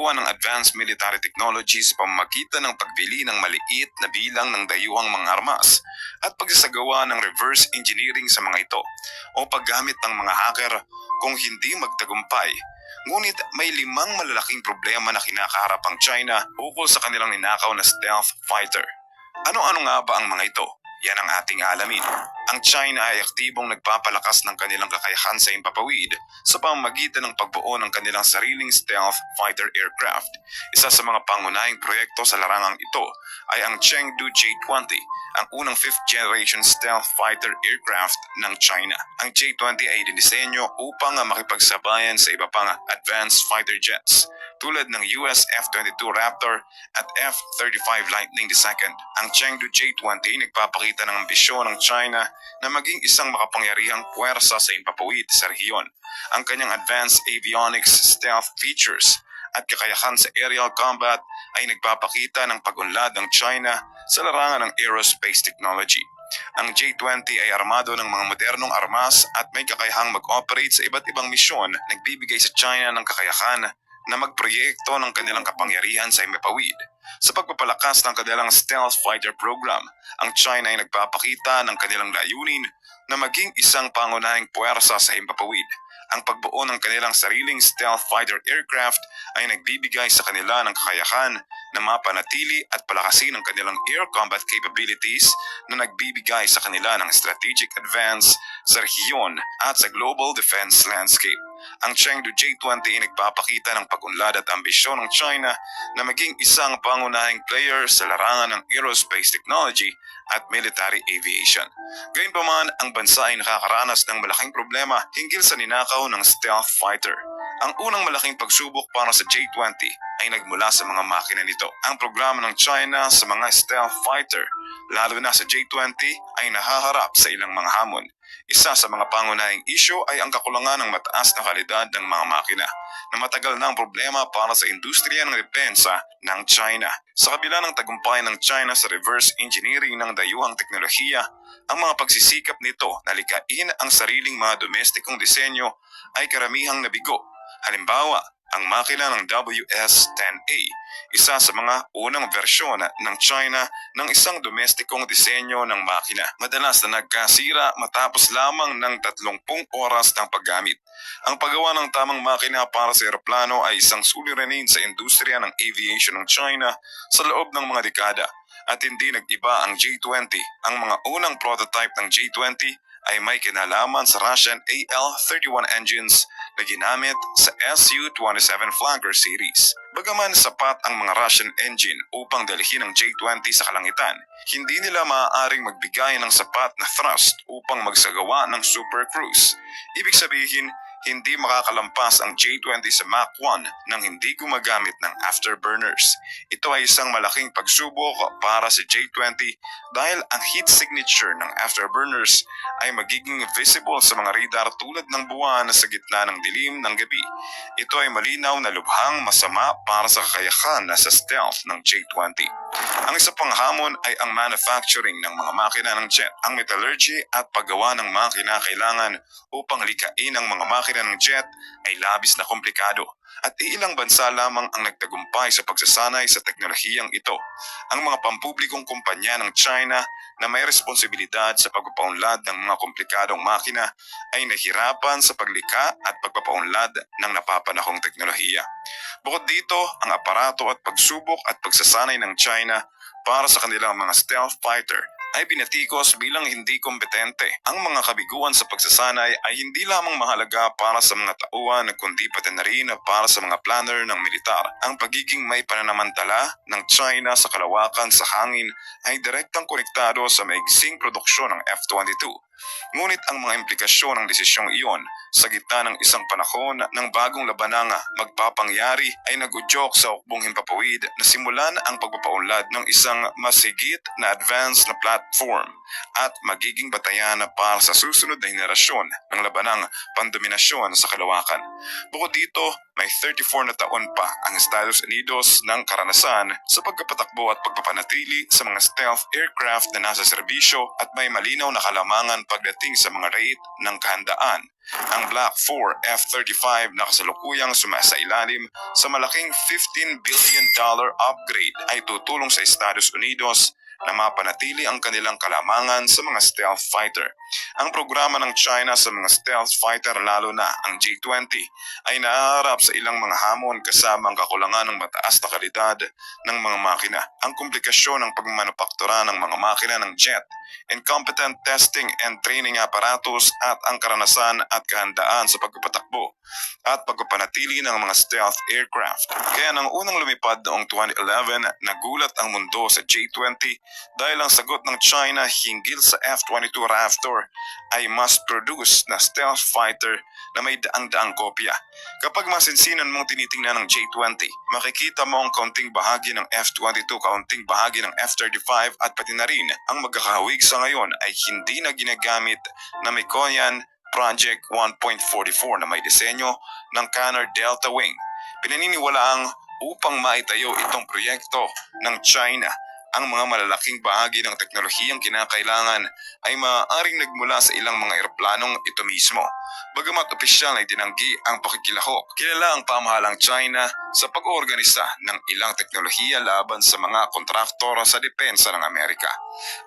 pagsasagawa ng advanced military technology sa pamamagitan ng pagbili ng maliit na bilang ng dayuhang mga armas at pagsasagawa ng reverse engineering sa mga ito o paggamit ng mga hacker kung hindi magtagumpay. Ngunit may limang malalaking problema na kinakaharap ang China ukol sa kanilang ninakaw na stealth fighter. Ano-ano nga ba ang mga ito? Yan ang ating alamin. Ang China ay aktibong nagpapalakas ng kanilang kakayahan sa impapawid sa pamamagitan ng pagbuo ng kanilang sariling stealth fighter aircraft. Isa sa mga pangunahing proyekto sa larangang ito ay ang Chengdu J-20, ang unang fifth generation stealth fighter aircraft ng China. Ang J-20 ay dinisenyo upang makipagsabayan sa iba pang advanced fighter jets tulad ng US F-22 Raptor at F-35 Lightning II. Ang Chengdu J-20 nagpapakita ng ambisyon ng China na maging isang makapangyarihang puwersa sa impapawid sa rehiyon. Ang kanyang advanced avionics stealth features at kakayahan sa aerial combat ay nagpapakita ng pagunlad ng China sa larangan ng aerospace technology. Ang J-20 ay armado ng mga modernong armas at may kakayahang mag-operate sa iba't ibang misyon, nagbibigay sa China ng kakayahan na magproyekto ng kanilang kapangyarihan sa Imepawid. Sa pagpapalakas ng kanilang stealth fighter program, ang China ay nagpapakita ng kanilang layunin na maging isang pangunahing puwersa sa Himpapawid. Ang pagbuo ng kanilang sariling stealth fighter aircraft ay nagbibigay sa kanila ng kakayahan na mapanatili at palakasin ang kanilang air combat capabilities na nagbibigay sa kanila ng strategic advance sa rehiyon at sa global defense landscape. Ang Chengdu J-20 ay nagpapakita ng pagunlad at ambisyon ng China na maging isang pangunahing player sa larangan ng aerospace technology at military aviation. Gayunpaman, ang bansa ay nakakaranas ng malaking problema hinggil sa ninakaw ng stealth fighter. Ang unang malaking pagsubok para sa J-20 ay nagmula sa mga makina nito. Ang programa ng China sa mga stealth fighter, lalo na sa J-20, ay nahaharap sa ilang mga hamon. Isa sa mga pangunahing isyo ay ang kakulangan ng mataas na kalidad ng mga makina na matagal na ang problema para sa industriya ng depensa ng China. Sa kabila ng tagumpay ng China sa reverse engineering ng dayuhang teknolohiya, ang mga pagsisikap nito na likain ang sariling mga domestikong disenyo ay karamihang nabigo. Halimbawa, ang makina ng WS-10A, isa sa mga unang versyon ng China ng isang domestikong disenyo ng makina. Madalas na nagkasira matapos lamang ng 30 oras ng paggamit. Ang paggawa ng tamang makina para sa eroplano ay isang suliranin sa industriya ng aviation ng China sa loob ng mga dekada at hindi nag-iba ang J-20. Ang mga unang prototype ng J-20 ay may kinalaman sa Russian AL-31 engines na ginamit sa Su-27 Flanker series. Bagaman sapat ang mga Russian engine upang dalhin ang J-20 sa kalangitan, hindi nila maaaring magbigay ng sapat na thrust upang magsagawa ng super cruise. Ibig sabihin, hindi makakalampas ang J-20 sa Mach 1 nang hindi gumagamit ng afterburners. Ito ay isang malaking pagsubok para sa J-20 dahil ang heat signature ng afterburners ay magiging visible sa mga radar tulad ng buwan sa gitna ng dilim ng gabi. Ito ay malinaw na lubhang masama para sa kakayahan na sa stealth ng J-20. Ang isa pang hamon ay ang manufacturing ng mga makina ng jet. Ang metallurgy at paggawa ng makina kailangan upang likain ang mga makina ng jet ay labis na komplikado at iilang bansa lamang ang nagtagumpay sa pagsasanay sa teknolohiyang ito. Ang mga pampublikong kumpanya ng China na may responsibilidad sa pagpapaunlad ng mga komplikadong makina ay nahirapan sa paglika at pagpapaunlad ng napapanahong teknolohiya. Bukod dito, ang aparato at pagsubok at pagsasanay ng China para sa kanilang mga stealth fighter ay binatikos bilang hindi kompetente. Ang mga kabiguan sa pagsasanay ay hindi lamang mahalaga para sa mga tauhan kundi pati na rin para sa mga planner ng militar. Ang pagiging may pananamantala ng China sa kalawakan sa hangin ay direktang konektado sa maigsing produksyon ng F-22. Ngunit ang mga implikasyon ng desisyong iyon sa gitna ng isang panahon ng bagong labananga magpapangyari ay nagudyok sa ukbong himpapawid na simulan ang pagpapaunlad ng isang masigit na advanced na platform at magiging batayan para sa susunod na henerasyon ng labanang pandominasyon sa kalawakan. Bukod dito, may 34 na taon pa ang Estados Unidos ng karanasan sa pagkapatakbo at pagpapanatili sa mga stealth aircraft na nasa serbisyo at may malinaw na kalamangan pagdating sa mga rate ng kahandaan. Ang Black 4 F-35 na kasalukuyang sumasa ilalim sa malaking $15 billion upgrade ay tutulong sa Estados Unidos na mapanatili ang kanilang kalamangan sa mga stealth fighter. Ang programa ng China sa mga stealth fighter lalo na ang J-20 ay naaharap sa ilang mga hamon kasama ang kakulangan ng mataas na kalidad ng mga makina, ang komplikasyon ng pagmanupaktura ng mga makina ng jet, incompetent testing and training apparatus at ang karanasan at kahandaan sa pagpapatakbo at pagpapanatili ng mga stealth aircraft. Kaya nang unang lumipad noong 2011, nagulat ang mundo sa J-20 dahil ang sagot ng China hinggil sa F-22 Raptor ay mass-produced na stealth fighter na may daang-daang kopya. Kapag masinsinan mong tinitingnan ng J-20, makikita mo ang kaunting bahagi ng F-22, kaunting bahagi ng F-35 at pati na rin ang magkakahawig sa ngayon ay hindi na ginagamit na Mikoyan Project 1.44 na may disenyo ng Canard Delta Wing. Pinaniniwalaang upang maitayo itong proyekto ng China ang mga malalaking bahagi ng teknolohiyang kinakailangan ay maaaring nagmula sa ilang mga eroplanong ito mismo. Bagamat opisyal ay tinanggi ang pakikilahok, kilala ang pamahalang China sa pag-oorganisa ng ilang teknolohiya laban sa mga kontraktor sa depensa ng Amerika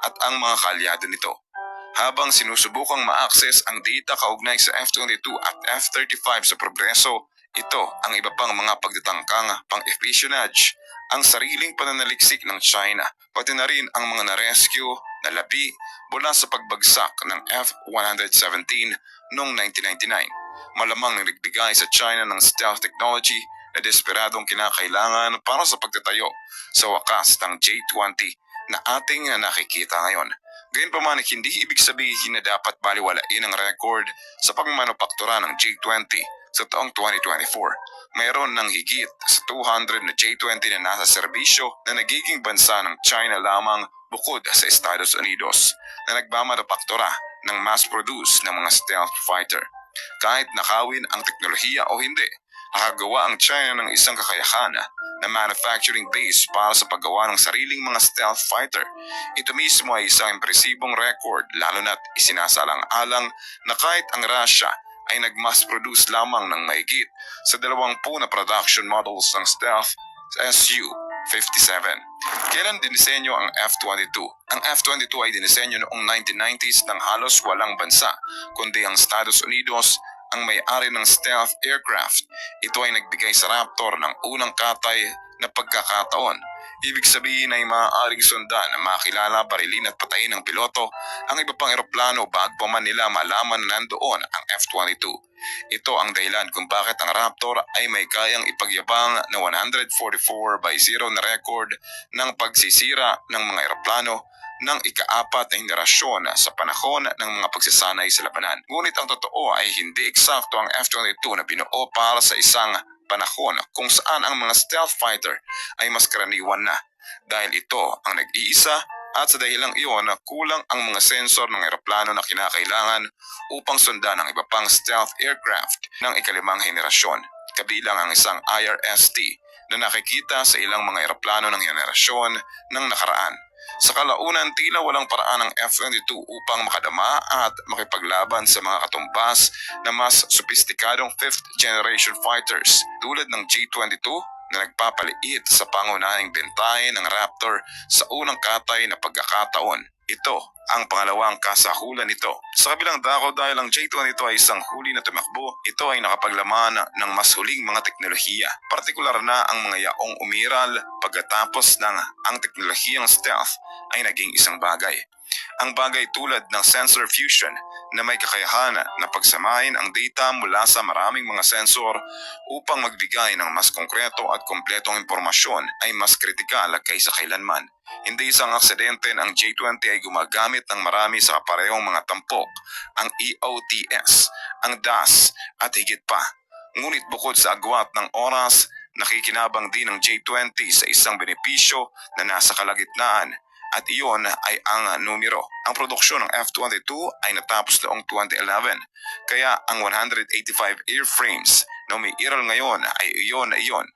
at ang mga kaalyado nito. Habang sinusubukang ma-access ang data kaugnay sa F-22 at F-35 sa progreso, ito ang iba pang mga pagtatangkang pang-espionage ang sariling pananaliksik ng China, pati na rin ang mga na-rescue na labi mula sa pagbagsak ng F-117 noong 1999. Malamang nagbigay sa China ng stealth technology na desperadong kinakailangan para sa pagtatayo sa wakas ng J-20 na ating nakikita ngayon. Gayunpaman, hindi ibig sabihin na dapat baliwalain ang record sa pagmanupaktura ng J-20 sa taong 2024. Mayroon ng higit sa 200 na J-20 na nasa serbisyo na nagiging bansa ng China lamang bukod sa Estados Unidos na nagmamanupaktura ng mass-produce ng mga stealth fighter. Kahit nakawin ang teknolohiya o hindi, nakagawa ang China ng isang kakayahan na manufacturing base para sa paggawa ng sariling mga stealth fighter. Ito mismo ay isang impresibong record lalo na't isinasalang-alang na kahit ang Russia ay nag-mass produce lamang ng maigit sa dalawangpu na production models ng stealth Su-57. Kailan dinisenyo ang F-22? Ang F-22 ay dinisenyo noong 1990s ng halos walang bansa, kundi ang Estados Unidos ang may-ari ng stealth aircraft. Ito ay nagbigay sa Raptor ng unang katay na pagkakataon. Ibig sabihin ay maaaring sundan na makilala, barilin at patayin ng piloto ang iba pang eroplano bago pa man nila malaman na nandoon ang F-22. Ito ang dahilan kung bakit ang Raptor ay may kayang ipagyabang na 144 by 0 na record ng pagsisira ng mga eroplano ng ikaapat na henerasyon sa panahon ng mga pagsasanay sa labanan. Ngunit ang totoo ay hindi eksakto ang F-22 na binuo para sa isang panahon kung saan ang mga stealth fighter ay mas karaniwan na dahil ito ang nag-iisa at sa dahilang iyon kulang ang mga sensor ng eroplano na kinakailangan upang sundan ang iba pang stealth aircraft ng ikalimang henerasyon kabilang ang isang IRST na nakikita sa ilang mga eroplano ng henerasyon ng nakaraan. Sa kalaunan, tila walang paraan ng F-22 upang makadama at makipaglaban sa mga katumbas na mas sopistikadong 5th generation fighters tulad ng J-22 na nagpapaliit sa pangunahing bentahe ng Raptor sa unang katay na pagkakataon. Ito ang pangalawang kasahulan nito. Sa kabilang dako dahil ang J-22 ay isang huli na tumakbo, ito ay nakapaglaman ng mas huling mga teknolohiya. Partikular na ang mga yaong umiral pagkatapos ng ang teknolohiyang stealth ay naging isang bagay. Ang bagay tulad ng sensor fusion na may kakayahan na pagsamahin ang data mula sa maraming mga sensor upang magbigay ng mas konkreto at kompletong impormasyon ay mas kritikal kaysa kailanman. Hindi isang aksidente ang J20 ay gumagamit ng marami sa kaparehong mga tampok, ang EOTS, ang DAS at higit pa. Ngunit bukod sa agwat ng oras, nakikinabang din ang J20 sa isang benepisyo na nasa kalagitnaan at iyon ay ang numero. Ang produksyon ng F-22 ay natapos noong 2011, kaya ang 185 airframes na umiiral ngayon ay iyon na iyon.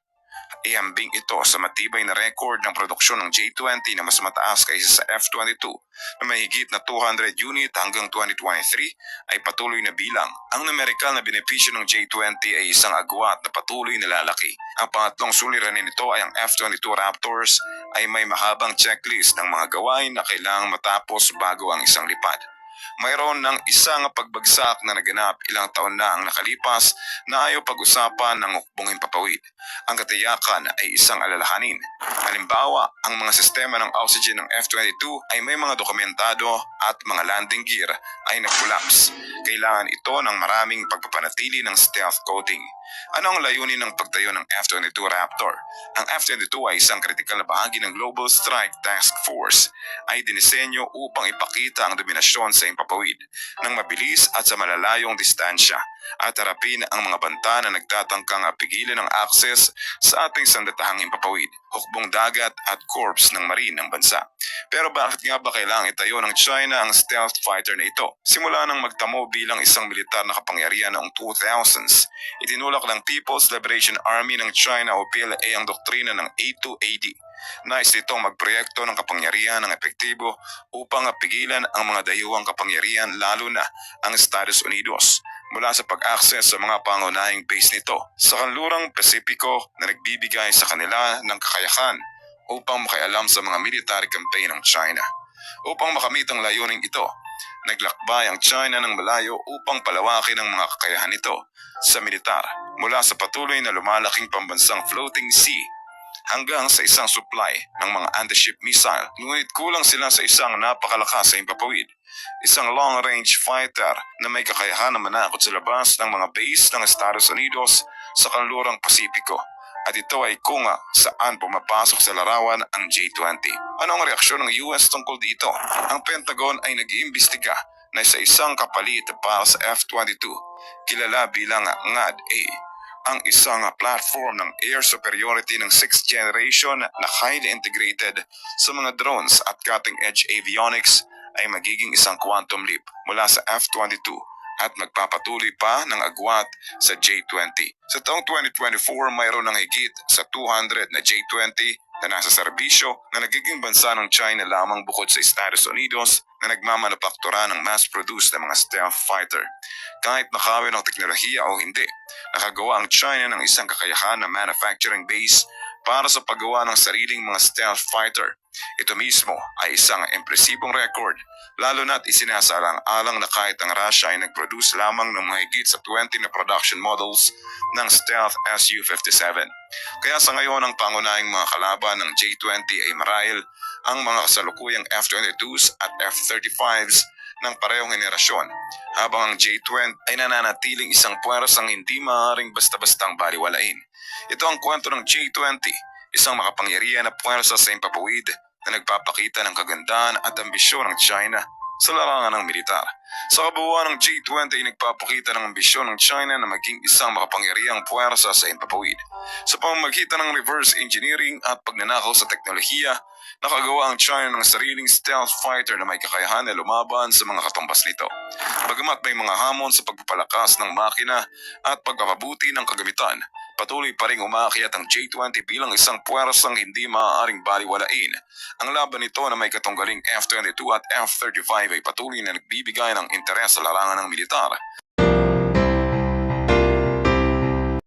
Ihambing ito sa matibay na record ng produksyon ng J-20 na mas mataas kaysa sa F-22 na may higit na 200 unit hanggang 2023 ay patuloy na bilang. Ang numerikal na benepisyo ng J-20 ay isang agwat na patuloy na lalaki. Ang pangatlong suliranin nito ay ang F-22 Raptors ay may mahabang checklist ng mga gawain na kailangang matapos bago ang isang lipad. Mayroon ng isang pagbagsak na naganap ilang taon na ang nakalipas na ayaw pag-usapan ng hukbong himpapawid. Ang katiyakan ay isang alalahanin. Halimbawa, ang mga sistema ng oxygen ng F-22 ay may mga dokumentado at mga landing gear ay nag-collapse. Kailangan ito ng maraming pagpapanatili ng stealth coating. Ano ang layunin ng pagtayo ng F-22 Raptor? Ang F-22 ay isang kritikal na bahagi ng Global Strike Task Force ay dinisenyo upang ipakita ang dominasyon sa impapawid ng mabilis at sa malalayong distansya at harapin ang mga banta na nagtatangkang pigilan ang akses sa ating sandatahang impapawid, hukbong dagat at corps ng marine ng bansa. Pero bakit nga ba kailangang itayo ng China ang stealth fighter na ito? Simula nang magtamo bilang isang militar na kapangyarihan noong 2000s, itinulak ng People's Liberation Army ng China o PLA ang doktrina ng A2AD. Nais nitong magproyekto ng kapangyarihan ng epektibo upang pigilan ang mga dayuhang kapangyarihan lalo na ang Estados Unidos mula sa pag-access sa mga pangunahing base nito sa kanlurang Pasipiko na nagbibigay sa kanila ng kakayahan upang makialam sa mga military campaign ng China. Upang makamit ang layuning ito, naglakbay ang China ng malayo upang palawakin ang mga kakayahan nito sa militar mula sa patuloy na lumalaking pambansang floating sea hanggang sa isang supply ng mga anti-ship missile. Ngunit kulang sila sa isang napakalakas sa impapawid. Isang long-range fighter na may kakayahan na manakot sa labas ng mga base ng Estados Unidos sa kanlurang Pasipiko. At ito ay kung saan pumapasok sa larawan ang J-20. Ano ang reaksyon ng US tungkol dito? Ang Pentagon ay nag-iimbestiga na sa isang kapalit para sa F-22, kilala bilang NGAD-A ang isang platform ng air superiority ng 6th generation na highly integrated sa mga drones at cutting-edge avionics ay magiging isang quantum leap mula sa F-22 at magpapatuloy pa ng agwat sa J-20. Sa taong 2024, mayroon ng higit sa 200 na J-20 na nasa serbisyo na nagiging bansa ng China lamang bukod sa Estados Unidos na nagmamanupaktura ng mass-produced na mga stealth fighter. Kahit nakawin ang teknolohiya o hindi, nakagawa ang China ng isang kakayahan na manufacturing base para sa paggawa ng sariling mga stealth fighter. Ito mismo ay isang impresibong record, lalo na't isinasalang-alang na kahit ang Russia ay nag-produce lamang ng mahigit sa 20 na production models ng stealth Su-57. Kaya sa ngayon ang pangunahing mga kalaban ng J-20 ay marahil ang mga kasalukuyang F-22s at F-35s ng parehong henerasyon, habang ang J-20 ay nananatiling isang puwersang hindi maaaring basta-bastang baliwalain. Ito ang kwento ng J-20, isang makapangyarihan na puwersa sa impapawid na nagpapakita ng kagandahan at ambisyon ng China sa larangan ng militar. Sa kabuuan ng G20 ay nagpapakita ng ambisyon ng China na maging isang makapangyarihang puwersa sa impapawid. Sa pamamagitan ng reverse engineering at pagnanakaw sa teknolohiya, nakagawa ang China ng sariling stealth fighter na may kakayahan na lumaban sa mga katumbas nito. Bagamat may mga hamon sa pagpapalakas ng makina at pagpapabuti ng kagamitan, patuloy pa rin umakyat ang J-20 bilang isang puwersang hindi maaaring baliwalain. Ang laban nito na may katunggaling F-22 at F-35 ay patuloy na nagbibigay ng interes sa larangan ng militar